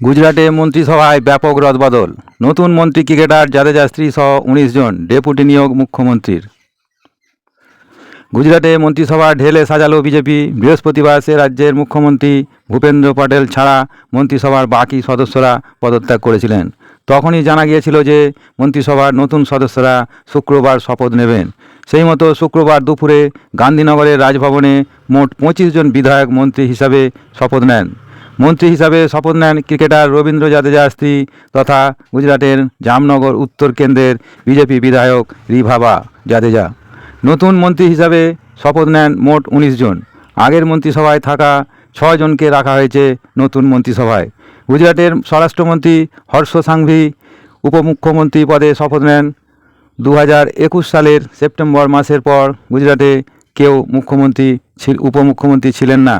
গুজরাটে মন্ত্রিসভায় ব্যাপক রদবদল। নতুন মন্ত্রী ক্রিকেটার জাদেজা স্ত্রী সহ উনিশ জন ডেপুটি নিয়োগ মুখ্যমন্ত্রীর। গুজরাটে মন্ত্রিসভা ঢেলে সাজালো বিজেপি। বৃহস্পতিবার সে রাজ্যের মুখ্যমন্ত্রী ভূপেন্দ্র পটেল ছাড়া মন্ত্রিসভার বাকি সদস্যরা পদত্যাগ করেছিলেন। তখনই জানা গিয়েছিল যে মন্ত্রিসভার নতুন সদস্যরা শুক্রবার শপথ নেবেন। সেই মতো শুক্রবার দুপুরে গান্ধীনগরের রাজভবনে মোট পঁচিশ জন বিধায়ক মন্ত্রী হিসাবে শপথ নেন। মন্ত্রী হিসাবে শপথ নেন ক্রিকেটার রবীন্দ্র জাদেজা স্ত্রী তথা গুজরাটের জামনগর উত্তর কেন্দ্রের বিজেপি বিধায়ক রিভাবা জাদেজা। নতুন মন্ত্রী হিসাবে শপথ নেন মোট উনিশ জন। আগের মন্ত্রিসভায় থাকা ছজনকে রাখা হয়েছে নতুন মন্ত্রিসভায়। গুজরাটের স্বরাষ্ট্রমন্ত্রী হর্ষ সাংভি উপমুখ্যমন্ত্রী পদে শপথ নেন। দু হাজার একুশ সালের সেপ্টেম্বর মাসের পর গুজরাটে কেউ মুখ্যমন্ত্রী উপমুখ্যমন্ত্রী ছিলেন না।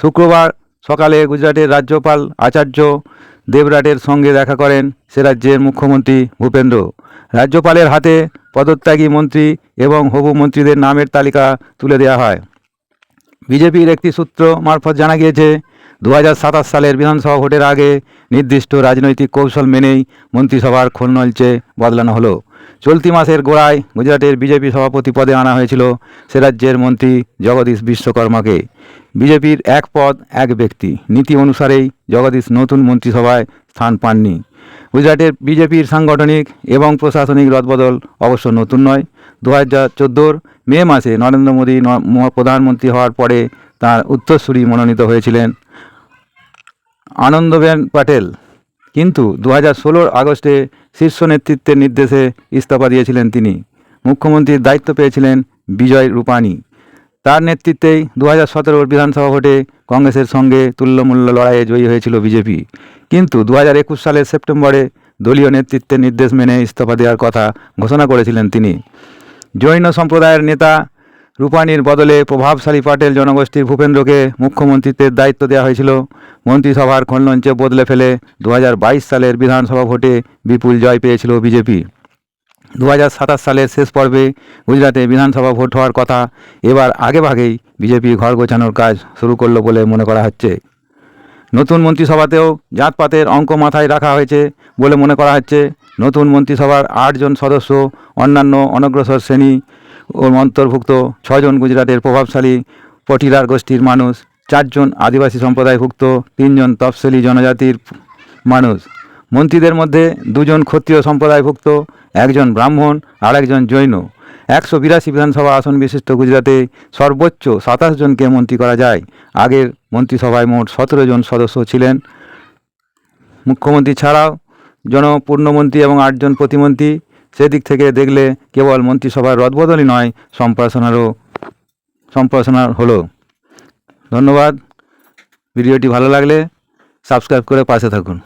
শুক্রবার সকালে গুজরাটের রাজ্যপাল আচার্য দেবরাটের সঙ্গে দেখা করেন সে রাজ্যের মুখ্যমন্ত্রী ভূপেন্দ্র। রাজ্যপালের হাতে পদত্যাগী মন্ত্রী এবং হবু মন্ত্রীদের নামের তালিকা তুলে দেওয়া হয়। বিজেপির একটি সূত্র মারফত জানা গিয়েছে দু হাজার সাতাশ সালের বিধানসভা ভোটের আগে নির্দিষ্ট রাজনৈতিক কৌশল মেনেই মন্ত্রিসভার খোলনলচে বদলানো হলো। চলতি মাসের গোড়ায় গুজরাটের বিজেপি সভাপতি পদে আনা হয়েছিল সে রাজ্যের মন্ত্রী জগদীশ বিশ্বকর্মাকে। বিজেপির এক পদ, এক ব্যক্তি। নীতি অনুসারেই জগদীশ নতুন মন্ত্রিসভায় স্থান পাননি। গুজরাটের বিজেপির সাংগঠনিক এবং প্রশাসনিক রদবদল অবশ্য নতুন নয়। দু হাজার চোদ্দোর মে মাসে নরেন্দ্র মোদী প্রধানমন্ত্রী হওয়ার পরে তার উত্তরসূরি মনোনীত হয়েছিলেন আনন্দবেন প্যাটেল কিন্তু দু হাজার ষোলোর আগস্টে শীর্ষ নেতৃত্বের নির্দেশে ইস্তফা দিয়েছিলেন তিনি। মুখ্যমন্ত্রীর দায়িত্ব পেয়েছিলেন বিজয় রূপানি। তার নেতৃত্বেই দু হাজার সতেরোর বিধানসভা ভোটে কংগ্রেসের সঙ্গে তুল্যমূল্য লড়াইয়ে জয়ী হয়েছিল বিজেপি। কিন্তু দু হাজার একুশ সালের সেপ্টেম্বরে দলীয় নেতৃত্বের নির্দেশ মেনে ইস্তফা দেওয়ার কথা ঘোষণা করেছিলেন তিনি। জৈন সম্প্রদায়ের নেতা রূপানির বদলে প্রভাবশালী পাটেল জনগোষ্ঠীর ভূপেন্দ্রকে মুখ্যমন্ত্রীত্বের দায়িত্ব দেওয়া হয়েছিল। মন্ত্রিসভার খোলনঞ্চে বদলে ফেলে দু হাজার বাইশ সালের বিধানসভা ভোটে বিপুল জয় পেয়েছিল বিজেপি। দু হাজার সাতাশ সালের শেষ পর্বে গুজরাটে বিধানসভা ভোট হওয়ার কথা এবার আগেভাগেই বিজেপি ঘর গোছানোর কাজ শুরু করল বলে মনে করা হচ্ছে। নতুন মন্ত্রিসভাতেও জাতপাতের অঙ্ক মাথায় রাখা হয়েছে বলে মনে করা হচ্ছে। নতুন মন্ত্রিসভার আটজন সদস্য, অন্যান্য অনগ্রসর শ্রেণি অন্তর্ভুক্ত ছজন গুজরাটের প্রভাবশালী পটিরার গোষ্ঠীর মানুষ, চারজন আদিবাসী সম্প্রদায়ভুক্ত, তিনজন তফসিলি জনজাতির মানুষ। মন্ত্রীদের মধ্যে দুজন ক্ষত্রিয় সম্প্রদায়ভুক্ত, একজন ব্রাহ্মণ আর একজন জৈন। একশো বিরাশি বিধানসভা আসন বিশিষ্ট গুজরাটে সর্বোচ্চ সাতাশ জনকে মন্ত্রী করা যায়। আগের মন্ত্রিসভায় মোট সতেরো জন সদস্য ছিলেন। মুখ্যমন্ত্রী ছাড়াও জনপূর্ণমন্ত্রী এবং আটজন প্রতিমন্ত্রী সেদিক থেকে দেখলে কেবল মন্ত্রিসভার রদবদলই নয়, সম্প্রসারণারও সম্প্রসারণ হলো। ধন্যবাদ। ভিডিওটি ভালো লাগলে সাবস্ক্রাইব করে পাশে থাকুন।